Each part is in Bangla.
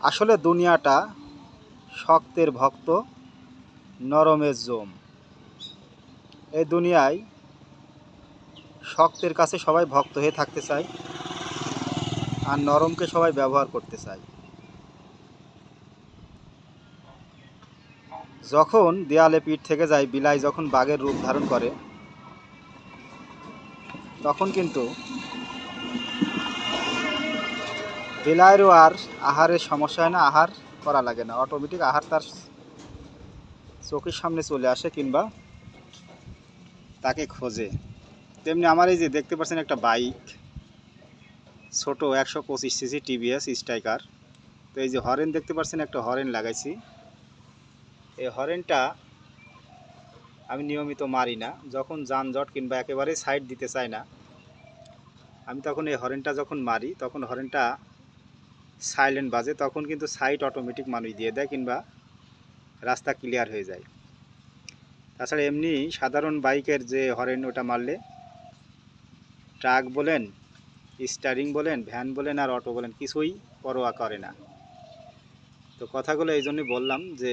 আসলে দুনিয়াটা শক্তের ভক্ত, নরমের জম। এই দুনিয়ায় শক্তের কাছে সবাই ভক্ত হয়ে থাকতে চায় আর নরমকে সবাই ব্যবহার করতে চায়। যখন দেয়ালে পিঠ থেকে যায়, বিলাই যখন বাঘের রূপ ধারণ করে, তখন কিন্তু বেলায়েরও আর আহারের সমস্যা হয় না, আহার করা লাগে না। অটোমেটিক আহার তার চোখের সামনে চলে আসে কিংবা তাকে খোঁজে। তেমনি আমার এই যে দেখতে পাচ্ছেন একটা বাইক, ছোট একশো পঁচিশ সিসি টিভিএস স্ট্রাইকার তো এই যে হরেন দেখতে পাচ্ছেন, একটা হরেন লাগাইছি। এই হরেনটা আমি নিয়মিত মারি না। যখন যানজট কিংবা একেবারে সাইড দিতে চাই না, আমি তখন এই হরেনটা যখন মারি, তখন হরেনটা সাইলেন্ট বাজে, তখন কিন্তু সাইড অটোমেটিক মানুষ দিয়ে দেয় কিংবা রাস্তা ক্লিয়ার হয়ে যায়। তাছাড়া এমনি সাধারণ বাইকের যে হরেন ওটা মারলে ট্রাক বলেন স্টারিং বলেন ভ্যান বলেন আর অটো বলেন, কিছুই পরোয়া করে না। তো কথাগুলো এই জন্যই বললাম যে,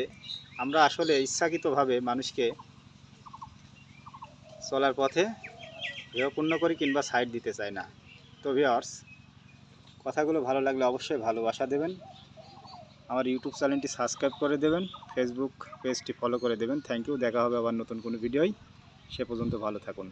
আমরা আসলে ইচ্ছাকৃতভাবে মানুষকে চলার পথে হেয়পূর্ণ করি কিংবা সাইড দিতে চাই না। তো ভিওর্স কথাগুলো ভালো লাগলে অবশ্যই ভালোবাসা দেবেন। আমার ইউটিউব চ্যানেলটি সাবস্ক্রাইব করে দেবেন ফেসবুক পেজটি ফলো করে দেবেন। থ্যাংক ইউ দেখা হবে আবার নতুন কোনো ভিডিওই সে পর্যন্ত ভালো থাকুন।